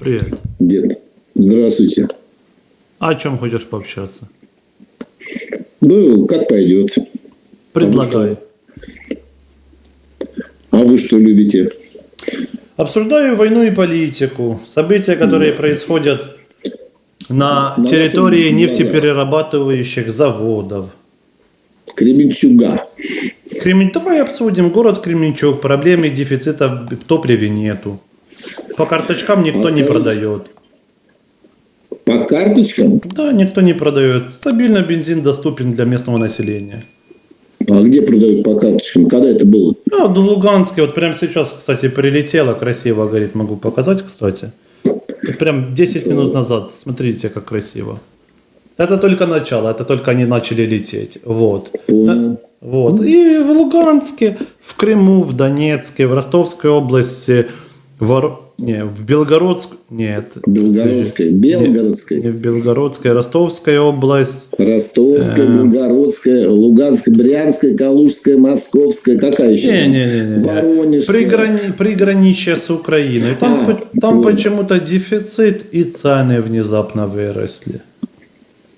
Привет. Дед, здравствуйте. А о чем хочешь пообщаться? Ну, как пойдет. Предлагай. А вы что любите? Обсуждаю войну и политику. События, которые происходят на На территории нефтеперерабатывающих заводов. Кременчуга. Кремен... Давай обсудим. Город Кременчуг. Проблемы дефицита в топливе нету. По карточкам никто не Оставить? продает. По карточкам? Да, никто не продает. Стабильно бензин доступен для местного населения. А где продают по карточкам? Когда это было? А, в Луганске, вот прямо сейчас, кстати, прилетело красиво, говорит, могу показать, кстати. Прям 10 минут назад, смотрите, как красиво. Это только начало, это только они начали лететь, вот. Понял. Вот. И в Луганске, в Крыму, в Донецке, в Ростовской области, в, Ор- не, в Белгородск... Нет. Белгородская, Не, Белгородская, не в Белгородской, Ростовская область, Ростовская, Э. Белгородская, Луганская, Брянская, Калужская, Московская. Какая еще? там? Не-не-не. Воронежская. Приграни... Приграничье с Украиной. Там, А, по- там почему-то дефицит и цены внезапно выросли.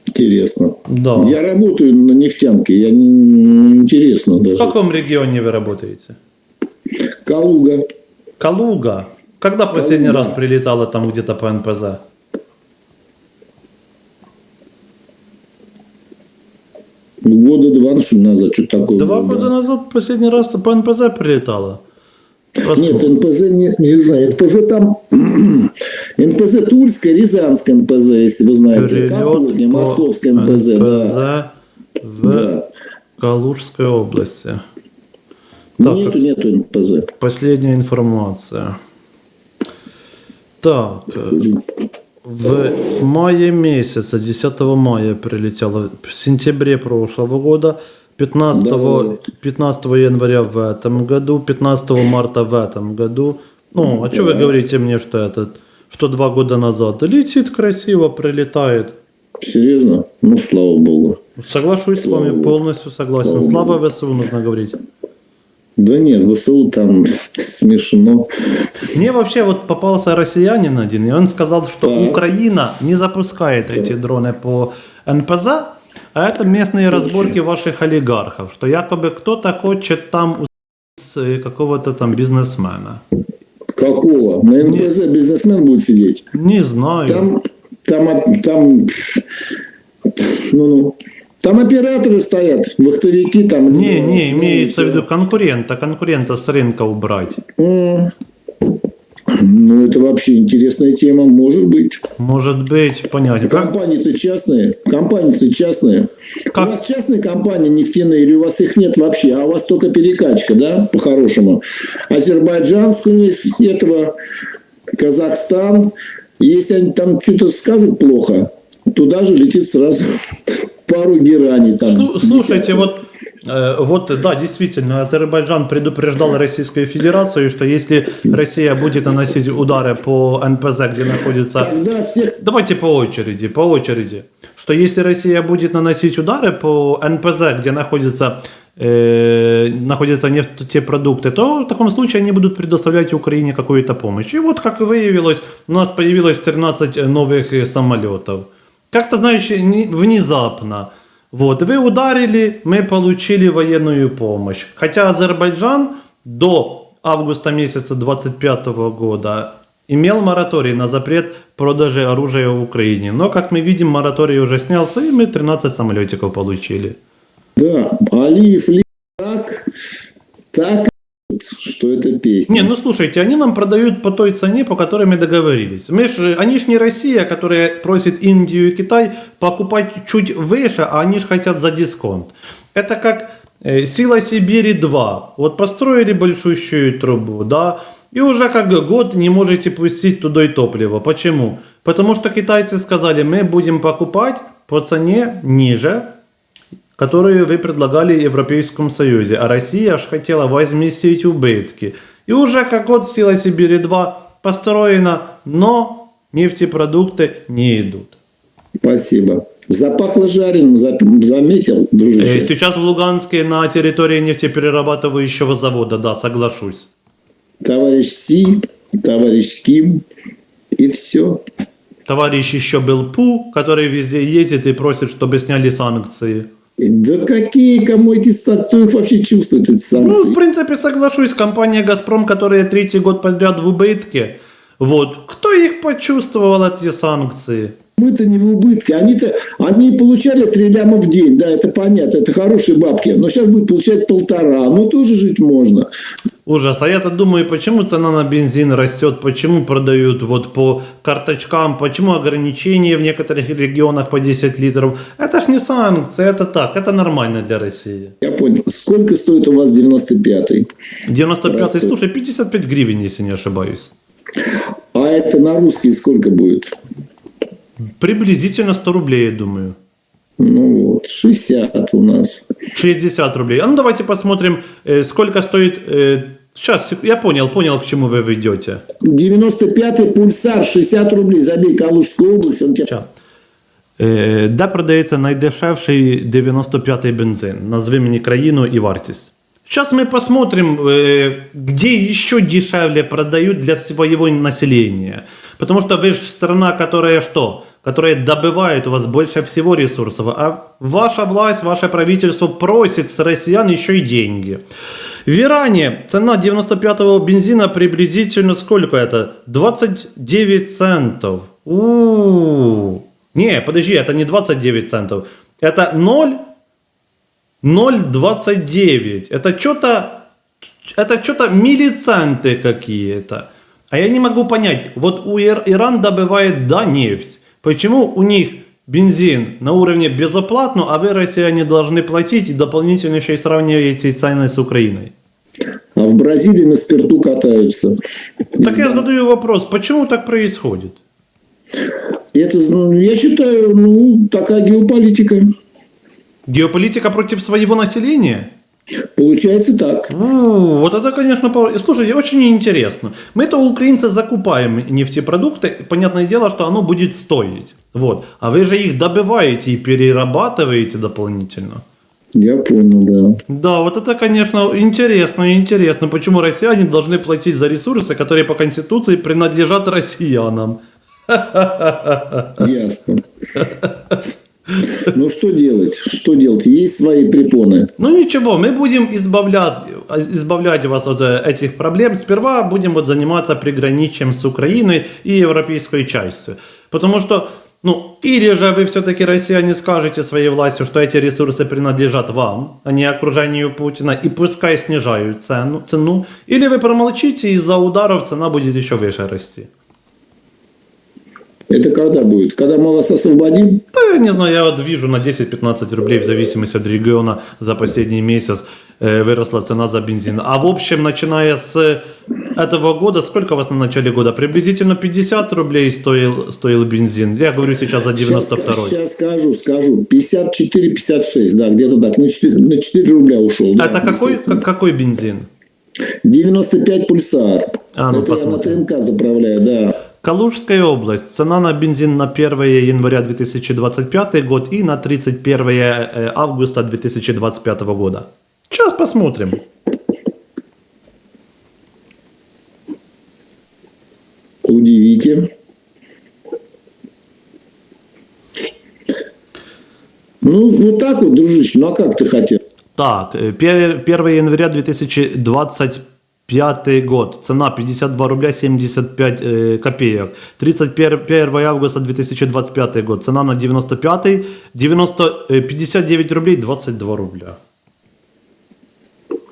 Интересно. Да. Я работаю на нефтянке, я не, не интересно В даже. каком регионе вы работаете? Калуга. Калуга. Когда последний Калуга. раз прилетала там где-то по НПЗ? Года два назад, что такое Два было, года да. назад последний раз по НПЗ прилетала. По Нет, НПЗ не, не знаю. НПЗ там НПЗ Тульская, Рязанская НПЗ, если вы знаете. Капотня, по Московская НПЗ, да. в да. Калужской области. Так, Нету, нету НПЗ. Последняя информация. Так, в мае месяца, 10 мая прилетело, в сентябре прошлого года, 15, Да. 15 января в этом году, 15 марта в этом году. Ну, а что вы говорите мне, что это, что два года назад? Летит красиво, прилетает. Серьезно? Ну, слава богу. Соглашусь с вами, полностью согласен. Слава ВСУ нужно говорить. Да нет, ВСУ там смешно. Мне вообще вот попался россиянин один, и он сказал, что Так. Украина не запускает эти дроны по НПЗ, а это местные разборки ваших олигархов, что якобы кто-то хочет там с э, какого-то там бизнесмена. Какого? На НПЗ бизнесмен будет сидеть? Не знаю. Там, там, там, ну-ну. Там операторы стоят, вахтовики там. Не, ну, не, имеется в виду конкурента, конкурента с рынка убрать. Ну, это вообще интересная тема, может быть. Может быть, понятно. Компании-то частные. Компании-то частные. Как- У вас частные компании нефтяные или у вас их нет вообще, а у вас только перекачка, да, по-хорошему. Азербайджанскую этого, Казахстан. Если они там что-то скажут плохо, туда же летит сразу пару гераний. Там, Слу- Слушайте, десяток. вот, э, вот да, действительно, Азербайджан предупреждал Российскую Федерацию, что если Россия будет наносить удары по НПЗ, где находится... Тогда всех Давайте по очереди, по очереди. Что если Россия будет наносить удары по НПЗ, где находятся, э, находятся нефтепродукты, то в таком случае они будут предоставлять Украине какую-то помощь. И вот, как выявилось, у нас появилось 13 новых самолетов. Как-то, знаешь, не- внезапно. Вот, вы ударили, мы получили военную помощь. Хотя Азербайджан до августа месяца 25 года имел мораторий на запрет продажи оружия в Украине. Но, как мы видим, мораторий уже снялся, и мы 13 самолетиков получили. Да, Алиев ли так, так, что это песня. Не, ну слушайте, они нам продают по той цене, по которой мы договорились. Мы ж, они ж не Россия, которая просит Индию и Китай покупать чуть выше, а они ж хотят за дисконт. Это как э, Сила Сибири 2. Вот построили большущую трубу, да, и уже как год не можете пустить туда и топливо. Почему? Потому что китайцы сказали, мы будем покупать по цене ниже, которые вы предлагали в Европейском Союзе, а Россия аж хотела возместить убытки. И уже как год Сила Сибири-2 построена, но нефтепродукты не идут. Спасибо. Запахло жареным, заметил, дружище? Э, Сейчас в Луганске на территории нефтеперерабатывающего завода, да, соглашусь. Товарищ Си, товарищ Ким и все. Товарищ еще был Пу, который везде ездит и просит, чтобы сняли санкции. Да какие, кому эти санкции, вообще чувствует, эти Ну, санкции? в принципе, соглашусь, компания «Газпром», которая третий год подряд в убытке, вот, кто их почувствовал, эти санкции? Мы-то не в убытке. Они-то, они получали 3 ляма в день, да, это понятно, это хорошие бабки. Но сейчас будет получать полтора, ну тоже жить можно. Ужас. А я-то думаю, почему цена на бензин растет, почему продают вот по карточкам, почему ограничения в некоторых регионах по 10 литров. Это ж не санкции, это так, это нормально для России. Я понял. Сколько стоит у вас 95-й? 95-й, Растет. слушай, 55 гривен, если не ошибаюсь. А это на русский сколько будет? Приблизительно 100 рублей, я думаю. Ну вот, 60 у нас. 60 рублей. А ну давайте посмотрим, э, сколько стоит... э, сейчас, сек- я понял, понял, к чему вы ведете. 95-й пульсар, 60 рублей. Забей Калужскую область, он тебе... Ща. Е, Де продається найдешевший 95-й бензин? Назви мені країну і вартість. Сейчас мы посмотрим, э, где еще дешевле продают для своего населения. Потому что вы же страна, которая что? Которая добывает у вас больше всего ресурсов. А ваша власть, ваше правительство просит с россиян еще и деньги. В Иране цена 95-го бензина приблизительно сколько это? 29 центов. У-у-у. Не, подожди, это не 29 центов. Это 0 0,29. Это что-то это что-то миллиценты какие-то. А я не могу понять, вот у Ир- Иран добывает, да, нефть. Почему у них бензин на уровне безоплатно, а вы, россияне, должны платить и дополнительно еще и сравниваете цены с Украиной? А в Бразилии на спирту катаются. Так я задаю вопрос, почему так происходит? Это, ну, я считаю, ну, такая геополитика. Геополитика против своего населения? Получается так. Ну, вот это, конечно, слушайте, очень интересно. Мы-то украинцы закупаем нефтепродукты, понятное дело, что оно будет стоить. Вот. А вы же их добываете и перерабатываете дополнительно. Я понял, да. Да, вот это, конечно, интересно, интересно, почему россияне должны платить за ресурсы, которые по Конституции принадлежат россиянам. Ясно. Ну что делать? Что делать? Есть свои препоны. Ну ничего, мы будем избавлять, избавлять вас от э, этих проблем. Сперва будем вот заниматься приграничием с Украиной и европейской частью. Потому что, ну, или же вы все-таки, россияне, скажете своей власти, что эти ресурсы принадлежат вам, а не окружению Путина, и пускай снижают цену, цену. Или вы промолчите, и из-за ударов цена будет еще выше расти. Это когда будет? Когда мы вас освободим? Да, я не знаю, я вот вижу на 10-15 рублей в зависимости от региона за последний месяц э, выросла цена за бензин. А в общем, начиная с этого года, сколько у вас на начале года? Приблизительно 50 рублей стоил, стоил бензин. Я говорю сейчас за 92 Сейчас скажу, скажу. 54-56, да, где-то так. На 4, на 4 рубля ушел. да, Это какой, какой бензин? 95 пульсар. А, ну, Это я на посмотрим. ТНК заправляю, да. Калужская область. Цена на бензин на 1 января 2025 год и на 31 э, августа 2025 года. Сейчас посмотрим. Удивите. Ну, вот так вот, дружище, ну а как ты хотел? Так, э, пер- 1 января 2025 год. Цена 52 рубля 75 э, копеек. 31 августа 2025 год. Цена на 95 90, э, 59 рублей 22 рубля.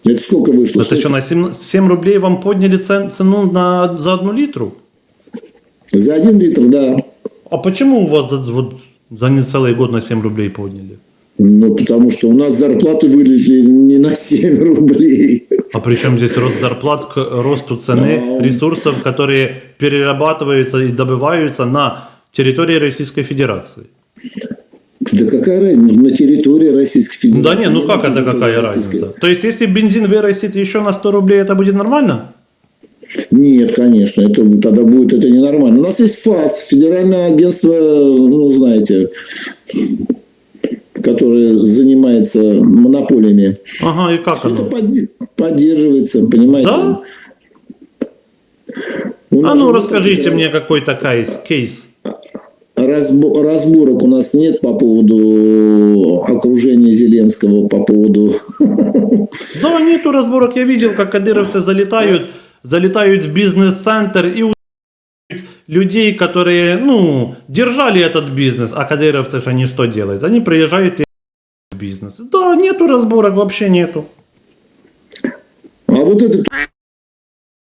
Это сколько вышло? Это что, на 7, 7 рублей вам подняли цен- цену на, за одну литру? За один литр, да. А почему у вас за, вот, за не целый год на 7 рублей подняли? Ну, потому что у нас зарплаты вылезли не на 7 рублей. А при чем здесь рост зарплат к росту цены ресурсов, которые перерабатываются и добываются на территории Российской Федерации? Да какая разница на территории Российской Федерации? Да не, ну как это какая Российской- разница? То есть если бензин вырастет еще на 100 рублей, это будет нормально? Нет, конечно, это тогда будет это ненормально. У нас есть ФАС, Федеральное агентство, ну, знаете, которое занимается монополиями. Ага, и как оно? подде- поддерживается, понимаете? Да? А ну расскажите таких мне какой-то кейс. кейс. разбо- разборок у нас нет по поводу окружения Зеленского, по поводу... Да, нету разборок. Я видел, как кадыровцы залетают, залетают в бизнес-центр и людей, которые, ну, держали этот бизнес. А кадыровцы же они что делают? Они приезжают и бизнес. Да, нету разборок, вообще нету. А вот этот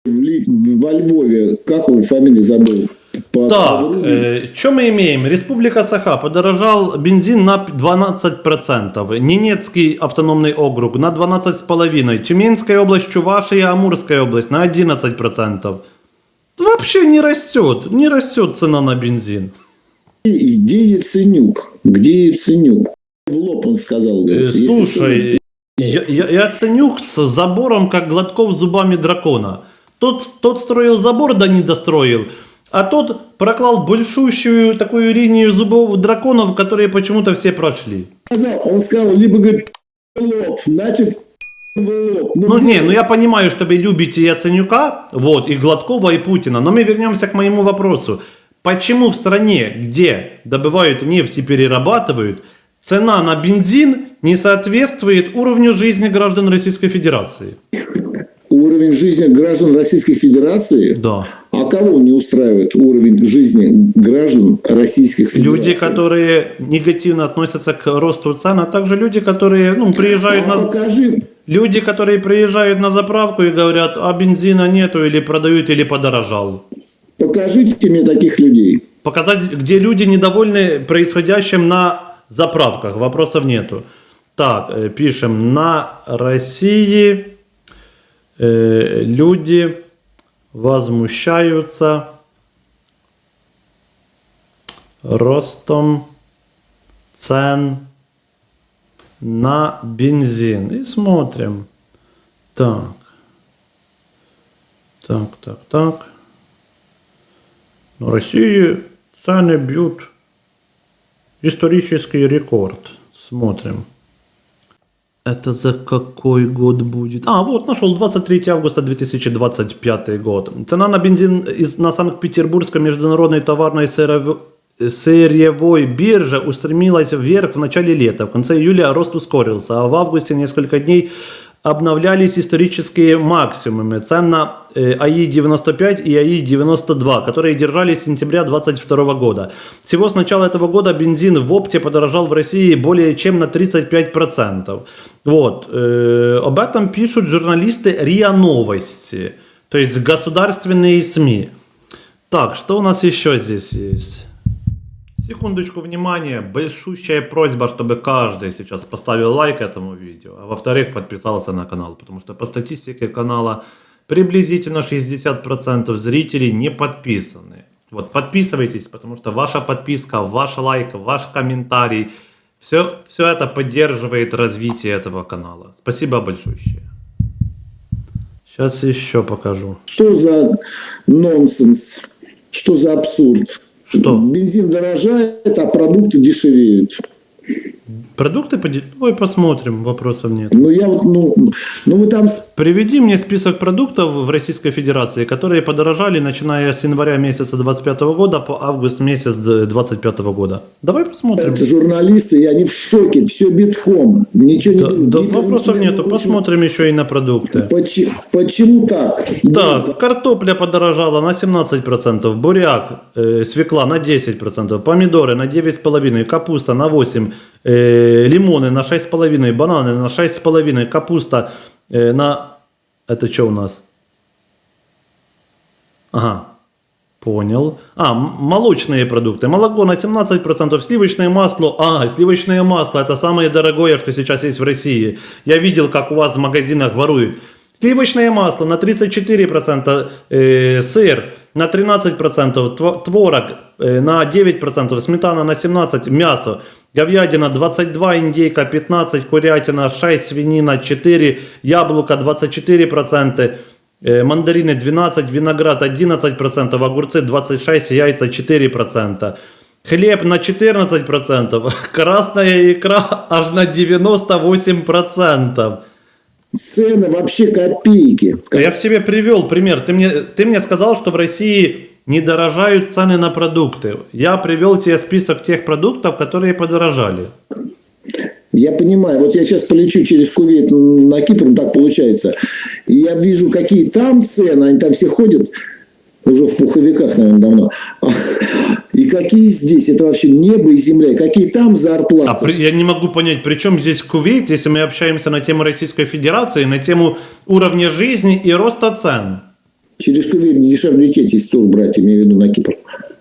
во Львове, как он фамилию забыл? По- Так, э, что мы имеем? Республика Саха подорожал бензин на 12%. Ненецкий автономный округ на 12,5%. Тюменская область, Чувашия, Амурская область на 11%. Вообще не растет, не растет цена на бензин. И Где Яценюк? Где Яценюк? В лоб он сказал. Э, говорит, Слушай, я, я, я ценю с забором, как Гладков с зубами дракона. Тот, тот строил забор, да не достроил. А тот проклал большущую такую линию зубов драконов, которые почему-то все прошли. ты он сказал, либо говорит, лоб, значит, лоб. Ну не, ну я понимаю, что вы любите Яценюка, вот, и Гладкова, и Путина, но мы вернемся к моему вопросу. Почему в стране, где добывают нефть и перерабатывают, цена на бензин не соответствует уровню жизни граждан Российской Федерации? Уровень жизни граждан Российской Федерации, Да. А кого не устраивает уровень жизни граждан Российских Федераций? Люди, которые негативно относятся к росту цен, а также люди, которые ну, приезжают А на... покажи, Люди, которые приезжают на заправку и говорят, а бензина нету, или продают, или подорожал. покажите мне таких людей. Показать, где люди недовольны происходящим на заправках. Вопросов нету. Так, э, пишем. На России э, люди возмущаются ростом цен на бензин. И смотрим. Так. Так, так, так. В России цены бьют исторический рекорд. Смотрим. Это за какой год будет? А, вот нашел 23 августа 2025 год. Цена на бензин из, на Санкт-Петербургской международной товарной сырьевой бирже устремилась вверх в начале лета. В конце июля рост ускорился, а в августе несколько дней обновлялись исторические максимумы цен на э, АИ-95 и АИ-92, которые держались с сентября 2022 года. Всего с начала этого года бензин в опте подорожал в России более чем на 35%. Вот. э, об этом пишут журналисты РИА Новости, то есть государственные СМИ. Так, что у нас еще здесь есть? Секундочку внимания, большущая просьба, чтобы каждый сейчас поставил лайк этому видео, а во-вторых подписался на канал, потому что по статистике канала приблизительно 60% зрителей не подписаны. Вот подписывайтесь, потому что ваша подписка, ваш лайк, ваш комментарий, все, все это поддерживает развитие этого канала. Спасибо большое. Сейчас еще покажу. Что за нонсенс? Что за абсурд? Что? Бензин дорожает, а продукты дешевеют. Продукты поди- Ой, посмотрим, вопросов нет. Ну, я вот, ну, ну вы там... Приведи мне список продуктов в Российской Федерации, которые подорожали, начиная с января месяца 25 года по август месяц 25 года. Давай посмотрим. Это журналисты, и они в шоке, все битком. Ничего Да, не да, Гитлер вопросов нету. Посмотрим еще и на продукты. Почему, почему так? Так, Ну, картопля подорожала на 17%, буряк, э, свекла на 10%, помидоры на 9,5%, капуста на 8%, э, лимоны на 6,5%, бананы на 6,5%, капуста э, на... Это что у нас? Ага, понял. А, молочные продукты. Молоко на 17%, сливочное масло. А, сливочное масло это самое дорогое, что сейчас есть в России. Я видел, как у вас в магазинах воруют. Сливочное масло на 34%, э, сыр на 13%, тво- творог э, на 9%, сметана на 17%, мясо, говядина 22, индейка 15, курятина 6, свинина 4, яблоко 24%, э, мандарины 12, виноград 11%, огурцы 26, яйца 4%. Хлеб на 14%, красная икра аж на 98%. цены вообще копейки. Я же тебе привел пример. Ты мне, ты мне сказал, что в России не дорожают цены на продукты. Я привел тебе список тех продуктов, которые подорожали. Я понимаю, вот я сейчас полечу через Кувейт на Кипр, так получается, и я вижу, какие там цены, они там все ходят, уже в пуховиках, наверное, давно. И какие здесь, это вообще небо и земля, какие там зарплаты. А при- я не могу понять, при чем здесь Кувейт, если мы общаемся на тему Российской Федерации, на тему уровня жизни и роста цен. Через Кувейт дешевле лететь, если тур брать, имею в виду на Кипр.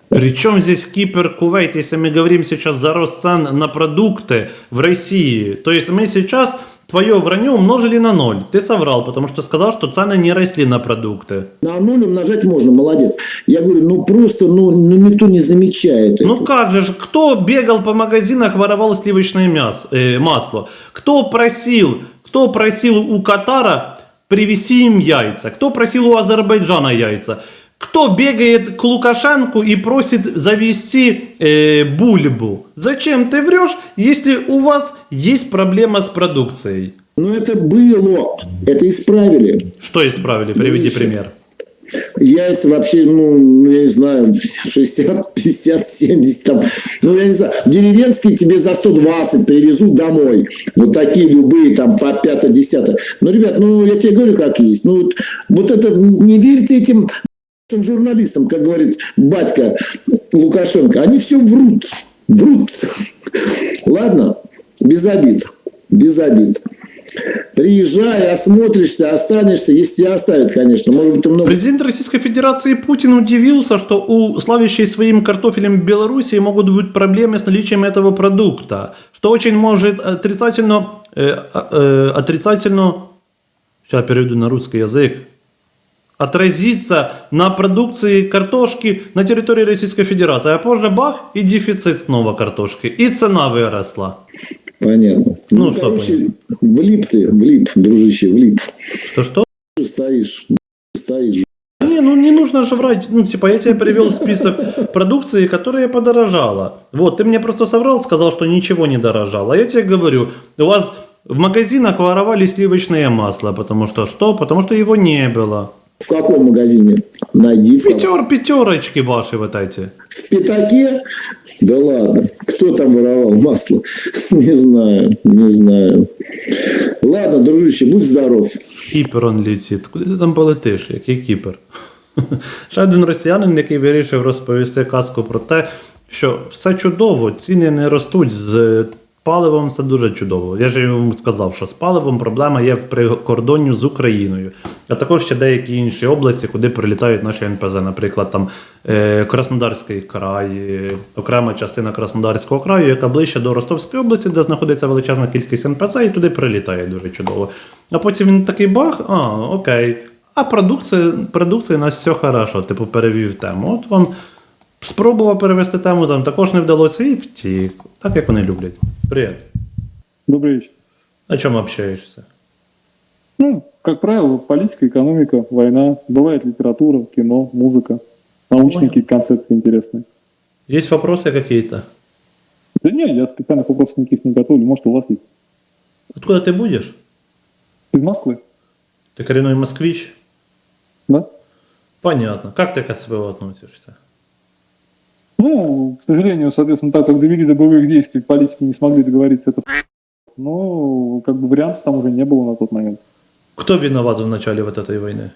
Причем здесь Кипр, Кувейт, если мы говорим сейчас за рост цен на продукты в России, то есть мы сейчас твое вранье умножили на ноль. Ты соврал, потому что сказал, что цены не росли на продукты. На ноль умножать можно, молодец. Я говорю, ну просто, ну, ну никто не замечает Ну этого. как же, кто бегал по магазинах, воровал сливочное мясо, э, масло? Кто просил, кто просил у Катара привезти им яйца? Кто просил у Азербайджана яйца? Кто бегает к Лукашенку и просит завести э, бульбу? Зачем ты врешь, если у вас есть проблема с продукцией? Но это было, это исправили. Что исправили? Приведи пример. Яйца вообще, ну, ну, я не знаю, 60, 50, 70 там. Ну, я не знаю, деревенские тебе за 120 привезут домой. Вот такие любые там по 5-10. Ну, ребят, ну, я тебе говорю, как есть. Ну, вот, вот это, не верьте этим журналистам, как говорит батька Лукашенко. Они все врут. Врут. Ладно, без обид. Без обид. Приезжай, осмотришься, останешься, если тебя оставят, конечно. Может быть, много Президент Российской Федерации Путин удивился, что у славящей своим картофелем Белоруссии могут быть проблемы с наличием этого продукта, что очень может отрицательно, э, э, отрицательно, сейчас перейду на русский язык, отразиться на продукции картошки на территории Российской Федерации. А позже бах и дефицит снова картошки, и цена выросла. Понятно. Ну, что влип ты, влип, дружище, влип. Что-что? Стоишь, стоишь. Не, ну не нужно же врать. Ну, типа, я тебе привел список продукции, которая подорожала. Вот, ты мне просто соврал, сказал, что ничего не дорожало. А я тебе говорю, у вас в магазинах воровали сливочное масло, потому что что? Потому что его не было. В каком магазине? Найди. Пятер, пятерочки ваши вот эти. в пятаке? Да ладно. Кто там воровал масло? Не знаю, не знаю. Ладно, дружище, будь здоров. Кіпер он летить. Куди ти там полетиш? Який кіпер? Ще один росіянин, який вирішив розповісти казку про те, що все чудово, ціни не ростуть з паливом, все дуже чудово. Я ж йому сказав, що з паливом проблема є в прикордонні з Україною, а також ще деякі інші області, куди прилітають наші НПЗ. Наприклад, там е, Краснодарський край, е, окрема частина Краснодарського краю, яка ближче до Ростовської області, де знаходиться величезна кількість НПЦ, і туди прилітає дуже чудово. А потім він такий бах, а, окей. А продукція, продукція у нас все хорошо, типу перевів тему. От вам спробував перевести тему, там також не вдалося і втік. Так як вони люблять. Привіт. Добрый вечер. На чому общаєшся? Ну, как правило, политика, экономика, война. Бывает литература, кино, музыка. Научные какие-то концепты интересные. Есть вопросы какие-то? Да нет, я специальных вопросов никаких не готовлю. Может, у вас есть. Откуда ты будешь? Из Москвы? Ты коренной москвич? Да? Понятно. Как ты к СВО относишься? Ну, к сожалению, соответственно, так как довели до боевых действий, политики не смогли договориться это. Но, как бы, вариантов там уже не было на тот момент. Кто виноват в начале вот этой войны?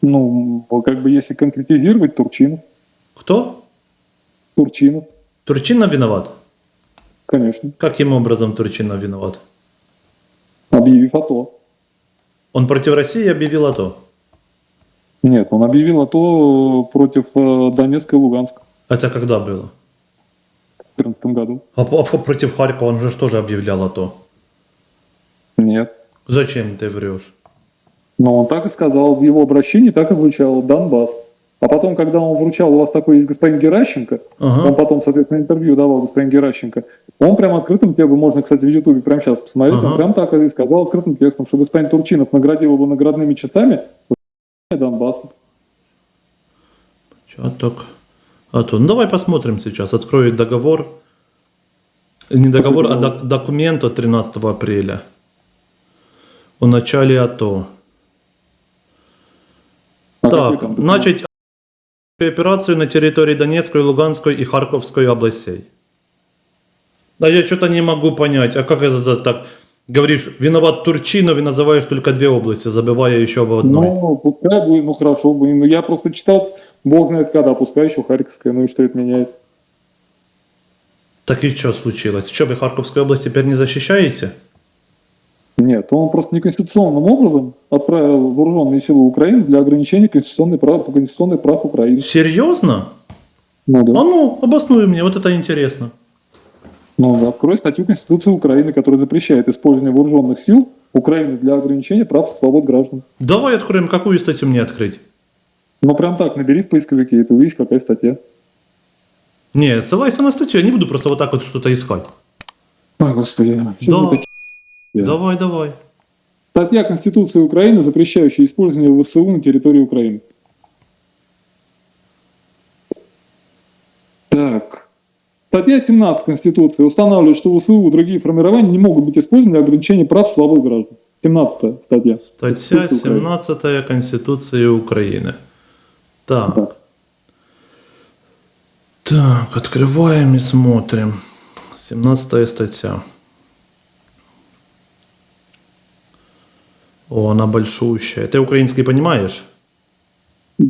Ну, как бы, если конкретизировать, Турчинов. Кто? Турчинов, Турчинов виноват? конечно. Каким образом Турчинов виноват? Объявив АТО. Он против России объявил АТО. Нет, он объявил АТО против э, Донецка и Луганска Это когда было? в 2014 году. А а против Харькова он же тоже объявлял АТО. Нет. Зачем ты врешь? Но он так и сказал, в его обращении так и звучало Донбасс. А потом, когда он вручал, у вас такой есть господин Геращенко, Ага. он потом, соответственно, интервью давал господин Геращенко, он прям открытым текстом, можно, кстати, в Ютубе прямо сейчас посмотреть, Ага. он прям так и сказал открытым текстом, что господин Турчинов наградил его наградными часами Донбасса. Чё так? АТО. Ну давай посмотрим сейчас. Открою договор. Не договор, а док- документ от 13 апреля. у начале АТО. А какой так, начать операцию на территории Донецкой, Луганской и Харьковской областей. Да я что-то не могу понять, а как это так? Говоришь, виноват Турчинов и называешь только две области, забывая еще об одной. Ну, пускай будет, ну хорошо, блин. Ну, я просто читал, бог знает когда, пускай еще Харьковская, ну и что это меняет? Так и что случилось? Что, вы Харьковскую область теперь не защищаете? Нет, он просто неконституционным образом отправил вооруженные силы Украины для ограничения конституционных прав, конституционных прав Украины. Серьезно? Ну А да. ну, обоснуй мне, вот это интересно. Ну открой статью Конституции Украины, которая запрещает использование вооруженных сил Украины для ограничения прав и свобод граждан. Давай откроем, какую статью мне открыть? Ну прям так, набери в поисковике, и ты увидишь, какая статья. Не, ссылайся на статью, я не буду просто вот так вот что-то искать. Ой, господи. Да. Давай, давай. Статья Конституции Украины, запрещающая использование ВСУ на территории Украины. Так. Статья 17 Конституции устанавливает, что ВСУ и другие формирования не могут быть использованы для ограничения прав свобод граждан. 17 статья. Статья Конституции Украины. 17 Конституции Украины. Так. Так. Так, открываем и смотрим. 17 статья. О, она большущая. Ты український понимаешь?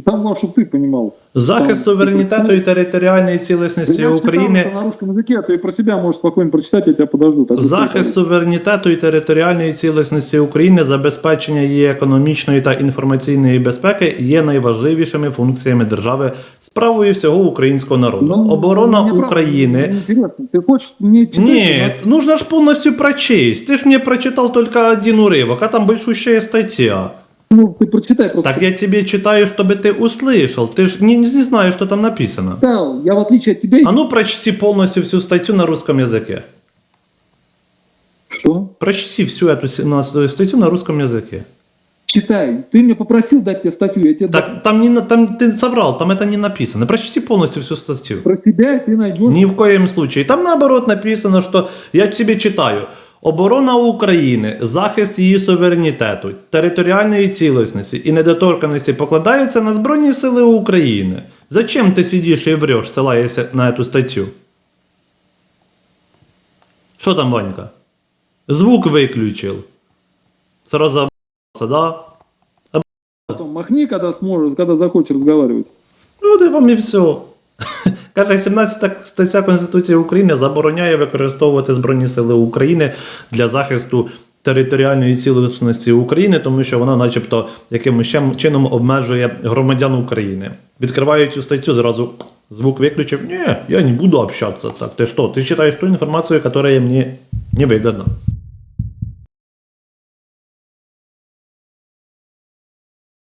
Там главное, чтобы ты понимал. Захист Там- суверенітету і територіальної цілісності Я читал України. это на русском языке, а ты про себя можешь спокойно прочитать, я тебя подожду. Так что Захист суверенітету і територіальної цілісності України, забезпечення її економічної та інформаційної безпеки є найважливішими функціями держави з правою всього українського народу. Ну, Оборона мне правда України. Интересно, ты хочешь мне читать? Нет, нужно ж полностью прочесть. Ты ж мне прочитал только один урывок, а там большущая статья. Ну, ты прочитай просто. Так я тебе читаю, чтобы ты услышал. Ты ж не, не знаешь, что там написано. читал. Я в отличие от тебя... А ну прочти полностью всю статью на русском языке. Что? Прочти всю эту 17 статью на русском языке. Читай. Ты меня попросил дать тебе статью, я тебе дам. Так там не на- там ты соврал, там это не написано. Прочти полностью всю статью. Про себя ты найдешь. Ни в коем случае. Там наоборот написано, що я тебе читаю. Оборона України, захист її суверенітету, територіальної цілісності і недоторканості покладається на Збройні Сили України. Зачем ти сидиш і врешь, ссилаєшся на эту статтю? Що там, Ванька? Звук виключив. Сразу обосрався, да? Потом махни, когда сможешь, когда захочешь разговаривать. Ну, де вам і все. Каже, 17 стаття Конституції України забороняє використовувати Збройні Сили України для захисту територіальної цілісності України, тому що вона, начебто, якимось чином обмежує громадян України. Відкривають цю статтю, зразу звук виключив. Ні, я не буду общатися так. Ти що? Ти читаєш ту інформацію, яка мені не вигідна.